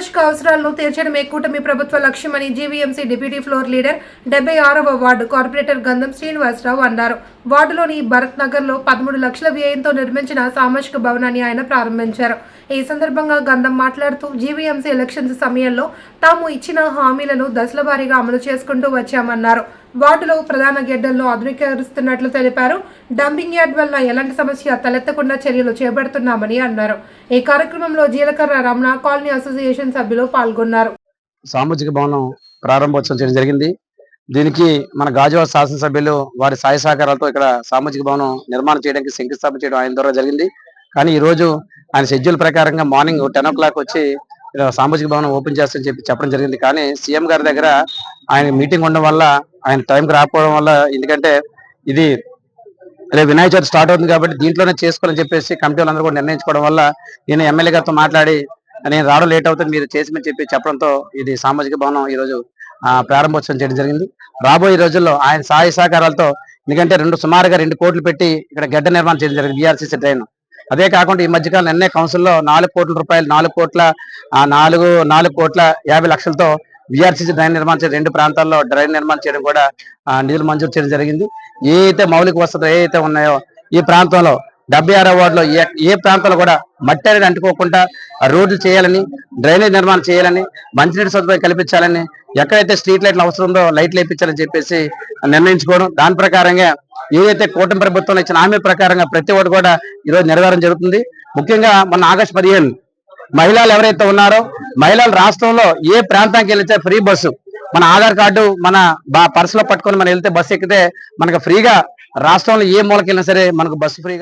సామాజిక అవసరాలను తీర్చడమే కూటమి ప్రభుత్వ లక్ష్యమని జీవీఎంసీ డిప్యూటీ ఫ్లోర్ లీడర్ డెబ్బై ఆరవ వార్డు కార్పొరేటర్ గంధం శ్రీనివాసరావు అన్నారు. వార్డులోని భరత్ నగర్లో పదమూడు లక్షల వ్యయంతో నిర్మించిన సామాజిక భవనాన్ని ఆయన ప్రారంభించారు. ఈ సందర్భంగా గంధం మాట్లాడుతూ జీవీఎంసీ ఎలక్షన్స్ సమయంలో తాము ఇచ్చిన హామీలను దశల వారీగా అమలు చేసుకుంటూ వచ్చామన్నారు. వార్డులో ప్రధాన గెడ్డలను ఆధునీకరిస్తున్నట్లు తెలిపారు. డంపింగ్ యార్డ్ వల్ల ఎలాంటి సమస్య తలెత్తకుండా చర్యలు చేపడుతున్నామని అన్నారు. ఈ కార్యక్రమంలో జీలకర్ర రమణ కాలనీ అసోసియేషన్ సభ్యులు పాల్గొన్నారు. సామాజిక భవనం ప్రారంభోత్సవం చేయడం జరిగింది. దీనికి మన గాజువా శాసనసభ్యులు వారి సాయ సహకారాలతో ఇక్కడ సామాజిక భవనం నిర్మాణం చేయడానికి శంకుస్థాపన చేయడం ఆయన ద్వారా జరిగింది. కానీ ఈ రోజు ఆయన షెడ్యూల్ ప్రకారంగా మార్నింగ్ టెన్ ఓ క్లాక్ వచ్చి సామాజిక భవనం ఓపెన్ చేస్తారని చెప్పి చెప్పడం జరిగింది. కానీ సీఎం గారి దగ్గర ఆయన మీటింగ్ ఉండడం వల్ల ఆయన టైంకి రాకపోవడం వల్ల ఎందుకంటే ఇది రేపు వినాయక చవితి స్టార్ట్ అవుతుంది కాబట్టి దీంట్లోనే చేసుకోవాలని చెప్పేసి కమిటీ వాళ్ళందరూ కూడా నిర్ణయించుకోవడం వల్ల నేను ఎమ్మెల్యే గారితో మాట్లాడి నేను రావడం లేట్ అవుతుంది మీరు చేసి చెప్పి చెప్పడంతో ఇది సామాజిక భవనం ఈ రోజు ప్రారంభోత్సవం చేయడం జరిగింది. రాబోయే రోజుల్లో ఆయన సహాయ సహకారాలతో ఎందుకంటే రెండు సుమారుగా రెండు కోట్లు పెట్టి ఇక్కడ గడ్డ నిర్మాణం చేయడం జరిగింది బీఆర్సీసీ ట్రైన్. అదే కాకుండా ఈ మధ్యకాలం ఎన్నే కౌన్సిల్లో నాలుగు కోట్ల రూపాయలు నాలుగు కోట్ల నాలుగు నాలుగు కోట్ల యాభై లక్షలతో విఆర్సీసీ డ్రైన్ నిర్మాణం చేసి రెండు ప్రాంతాల్లో డ్రైన్ నిర్మాణం చేయడం కూడా నిధులు మంజూరు చేయడం జరిగింది. ఏ అయితే మౌలిక వసతులు ఏ అయితే ఉన్నాయో ఈ ప్రాంతంలో డెబ్బై ఆరో వార్డులో ఏ ఏ ప్రాంతంలో కూడా మట్టి అనేది అంటుకోకుండా రోడ్లు చేయాలని డ్రైనేజ్ నిర్మాణం చేయాలని మంచినీటి సదుపాయం కల్పించాలని ఎక్కడైతే స్ట్రీట్ లైట్లు అవసరం ఉందో లైట్లు వేయించాలని చెప్పేసి నిర్ణయించుకోవడం. దాని ప్రకారంగా ఏదైతే కూటమి ప్రభుత్వం ఇచ్చిన హామీ ప్రకారంగా ప్రతి ఒక్కటి కూడా ఈరోజు నెరవేరడం జరుగుతుంది. ముఖ్యంగా మన ఆగస్టు పదిహేను మహిళలు ఎవరైతే ఉన్నారో మహిళలు రాష్ట్రంలో ఏ ప్రాంతానికి వెళ్తే ఫ్రీ బస్సు. మన ఆధార్ కార్డు మన బా పర్సులో పట్టుకొని మనం వెళ్తే బస్సు ఎక్కితే మనకు ఫ్రీగా రాష్ట్రంలో ఏ మూలకి వెళ్ళినా సరే మనకు బస్సు ఫ్రీగా